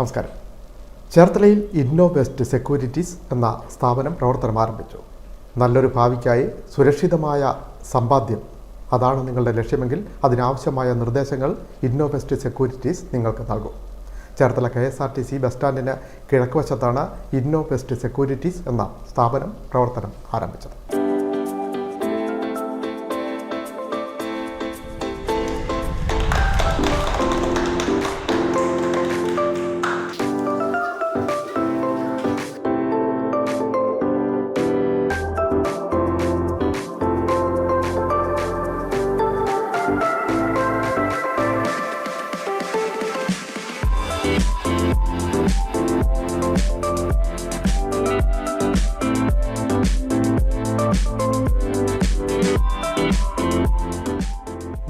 നമസ്കാരം. ചേർത്തലയിൽ ഇന്നോ ഇന്നോവെസ്റ്റ് സെക്യൂരിറ്റീസ് എന്ന സ്ഥാപനം പ്രവർത്തനം ആരംഭിച്ചു. നല്ലൊരു ഭാവിക്കായി സുരക്ഷിതമായ സമ്പാദ്യം. അതാണ് നിങ്ങളുടെ ലക്ഷ്യമെങ്കിൽ അതിനാവശ്യമായ നിർദ്ദേശങ്ങൾ ഇന്നോ ഇന്നോവെസ്റ്റ് സെക്യൂരിറ്റീസ് നിങ്ങൾക്ക് നൽകും. Cherthala K S R T C bus സ്റ്റാൻഡിന് കിഴക്കുവശത്താണ് ഇന്നോവെസ്റ്റ് സെക്യൂരിറ്റീസ് എന്ന സ്ഥാപനം പ്രവർത്തനം ആരംഭിച്ചത്.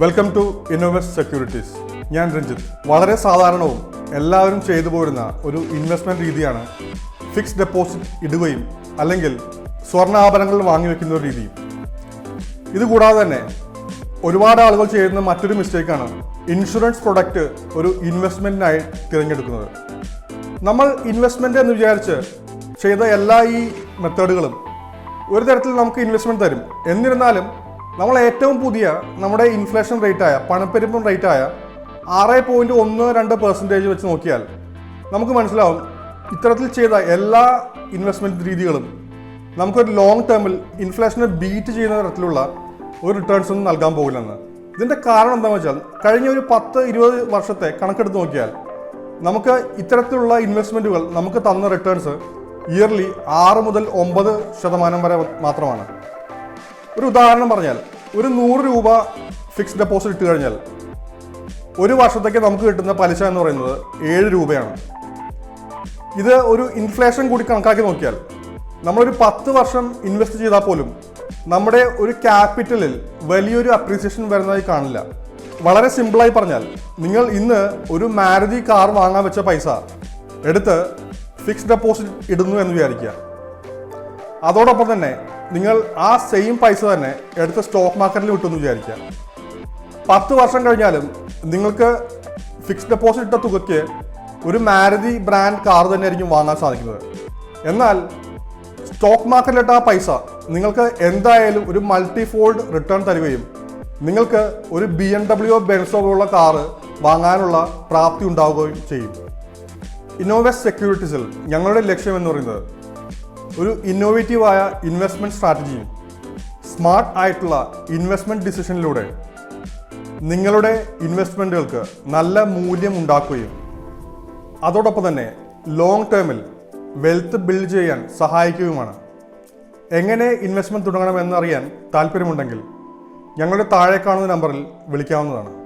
വെൽക്കം ടു ഇന്നോവെസ്റ്റ് സെക്യൂരിറ്റീസ് ഞാൻ രഞ്ജിത്ത്. വളരെ സാധാരണവും എല്ലാവരും ചെയ്തു പോരുന്ന ഒരു ഇൻവെസ്റ്റ്മെന്റ് രീതിയാണ് ഫിക്സ്ഡ് ഡെപ്പോസിറ്റ് ഇടുകയും അല്ലെങ്കിൽ സ്വർണാഭരണങ്ങൾ വാങ്ങിവെക്കുന്ന ഒരു രീതിയും. ഇതുകൂടാതെ തന്നെ ഒരുപാട് ആളുകൾ ചെയ്യുന്ന മറ്റൊരു മിസ്റ്റേക്കാണ് ഇൻഷുറൻസ് പ്രൊഡക്റ്റ് ഒരു ഇൻവെസ്റ്റ്മെന്റിനായി തിരഞ്ഞെടുക്കുന്നത്. നമ്മൾ ഇൻവെസ്റ്റ്മെന്റ് എന്ന് വിചാരിച്ച് ചെയ്ത എല്ലാ ഈ മെത്തേഡുകളും ഒരു തരത്തിൽ നമുക്ക് ഇൻവെസ്റ്റ്മെന്റ് തരും. എന്നിരുന്നാലും നമ്മൾ ഏറ്റവും പുതിയ നമ്മുടെ ഇൻഫ്ലേഷൻ റേറ്റായ പണപ്പെരുപ്പം റേറ്റായ ആറ് പോയിന്റ് ഒന്ന് രണ്ട് പെർസെന്റേജ് വെച്ച് നോക്കിയാൽ നമുക്ക് മനസ്സിലാവും ഇത്തരത്തിൽ ചെയ്ത എല്ലാ ഇൻവെസ്റ്റ്മെന്റ് രീതികളും നമുക്കൊരു ലോങ് ടേമിൽ ഇൻഫ്ലേഷനെ ബീറ്റ് ചെയ്യുന്ന തരത്തിലുള്ള ഒരു റിട്ടേൺസ് ഒന്നും നൽകാൻ പോകില്ലെന്ന്. ഇതിന്റെ കാരണം എന്താണെന്ന് വെച്ചാൽ കഴിഞ്ഞ ഒരു പത്ത് ഇരുപത് വർഷത്തെ കണക്കെടുത്ത് നോക്കിയാൽ നമുക്ക് ഇത്തരത്തിലുള്ള ഇൻവെസ്റ്റ്മെന്റുകൾ നമുക്ക് തന്ന റിട്ടേൺസ് ഇയർലി ആറ് മുതൽ ഒമ്പത് ശതമാനം വരെ മാത്രമാണ്. ഒരു ഉദാഹരണം പറഞ്ഞാൽ ഒരു നൂറ് രൂപ ഫിക്സ്ഡ് ഡെപ്പോസിറ്റ് ഇട്ട് കഴിഞ്ഞാൽ ഒരു വർഷത്തേക്ക് നമുക്ക് കിട്ടുന്ന പലിശ എന്ന് പറയുന്നത് ഏഴ് രൂപയാണ്. ഇത് ഒരു ഇൻഫ്ലേഷൻ കൂടി കണക്കാക്കി നോക്കിയാൽ നമ്മളൊരു പത്ത് വർഷം ഇൻവെസ്റ്റ് ചെയ്താൽ പോലും നമ്മുടെ ഒരു ക്യാപിറ്റലിൽ വലിയൊരു അപ്രീസിയേഷൻ വരുന്നതായി കാണില്ല. വളരെ സിമ്പിളായി പറഞ്ഞാൽ നിങ്ങൾ ഇന്ന് ഒരു മാരുതി കാർ വാങ്ങാൻ വെച്ച പൈസ എടുത്ത് ഫിക്സ്ഡ് ഡെപ്പോസിറ്റ് ഇടുന്നു എന്ന് വിചാരിക്കുക. അതോടൊപ്പം തന്നെ നിങ്ങൾ ആ സെയിം പൈസ തന്നെ എടുത്ത് സ്റ്റോക്ക് മാർക്കറ്റിൽ വിട്ടു എന്ന് വിചാരിക്കുക. പത്ത് വർഷം കഴിഞ്ഞാലും നിങ്ങൾക്ക് ഫിക്സ്ഡ് ഡെപ്പോസിറ്റ് ഇട്ട തുകയ്ക്ക് ഒരു മാരുതി ബ്രാൻഡ് കാർ തന്നെയായിരിക്കും വാങ്ങാൻ സാധിക്കുന്നത്. എന്നാൽ സ്റ്റോക്ക് മാർക്കറ്റിലിട്ട ആ പൈസ നിങ്ങൾക്ക് എന്തായാലും ഒരു മൾട്ടി ഫോൾഡ് റിട്ടേൺ തരികയും നിങ്ങൾക്ക് ഒരു ബി എം ഡബ്ല്യു ബെൻസോ പോലുള്ള കാറ് വാങ്ങാനുള്ള പ്രാപ്തി ഉണ്ടാവുകയും ചെയ്യും. ഇന്നോവെസ്റ്റ് സെക്യൂരിറ്റീസിൽ ഞങ്ങളുടെ ലക്ഷ്യം എന്ന് പറയുന്നത് ഒരു ഇന്നോവേറ്റീവായ ഇൻവെസ്റ്റ്മെന്റ് സ്ട്രാറ്റജിയും സ്മാർട്ട് ആയിട്ടുള്ള ഇൻവെസ്റ്റ്മെന്റ് ഡിസിഷനിലൂടെ നിങ്ങളുടെ ഇൻവെസ്റ്റ്മെന്റുകൾക്ക് നല്ല മൂല്യം ഉണ്ടാക്കുകയും അതോടൊപ്പം തന്നെ ലോങ് ടേമിൽ വെൽത്ത് ബിൽഡ് ചെയ്യാൻ സഹായിക്കുകയുമാണ്. എങ്ങനെ ഇൻവെസ്റ്റ്മെന്റ് തുടങ്ങണമെന്നറിയാൻ താല്പര്യമുണ്ടെങ്കിൽ ഞങ്ങളുടെ താഴെ കാണുന്ന നമ്പറിൽ വിളിക്കാവുന്നതാണ്.